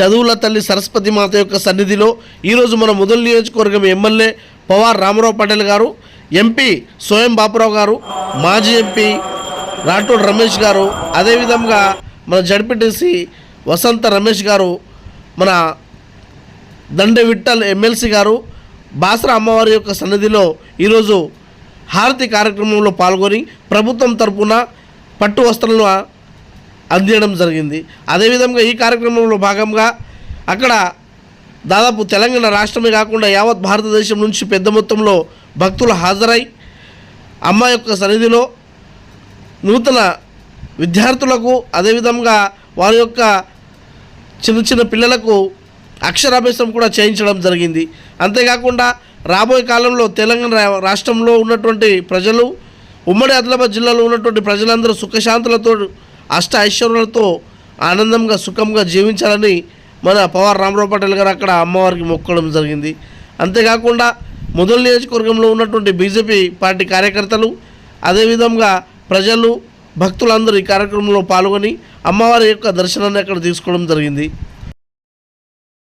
చదువుల తల్లి సరస్వతి మాత యొక్క సన్నిధిలో ఈరోజు మన ముదల్ నియోజకవర్గం ఎమ్మెల్యే పవార్ రామారావు పటేల్ గారు ఎంపీ స్వయం బాపురావు గారు మాజీ ఎంపీ రాఠోడ్ రమేష్ గారు అదేవిధంగా మన జడ్పీటీసీ వసంత రమేష్ గారు మన దండె విఠల్ ఎమ్మెల్సీ గారు బాసర అమ్మవారి యొక్క సన్నిధిలో ఈరోజు హారతి కార్యక్రమంలో పాల్గొని ప్రభుత్వం తరపున పట్టు వస్త్రాలను అందించడం జరిగింది. అదేవిధంగా ఈ కార్యక్రమంలో భాగంగా అక్కడ దాదాపు తెలంగాణ రాష్ట్రమే కాకుండా యావత్ భారతదేశం నుంచి పెద్ద మొత్తంలో భక్తులు హాజరై అమ్మ యొక్క సన్నిధిలో నూతన విద్యార్థులకు అదేవిధంగా వారి యొక్క చిన్న చిన్న పిల్లలకు అక్షరాభ్యాసం కూడా చేయించడం జరిగింది. అంతేకాకుండా రాబోయే కాలంలో తెలంగాణ రా- రాష్ట్రంలో ఉన్నటువంటి ప్రజలు ఉమ్మడి ఆదిలాబాద్ జిల్లాలో ఉన్నటువంటి ప్రజలందరూ సుఖశాంతులతో అష్ట ఐశ్వర్యాలతో ఆనందంగా సుఖంగా జీవించాలని మన పవార్ రామరావు పటేల్ గారు అక్కడ అమ్మవారికి మొక్కడం జరిగింది. అంతేకాకుండా మొదలు నియోజకవర్గంలో ఉన్నటువంటి బీజేపీ పార్టీ కార్యకర్తలు అదేవిధంగా ప్రజలు భక్తులందరూ ఈ కార్యక్రమంలో పాల్గొని అమ్మవారి యొక్క దర్శనాన్ని అక్కడ తీసుకోవడం జరిగింది.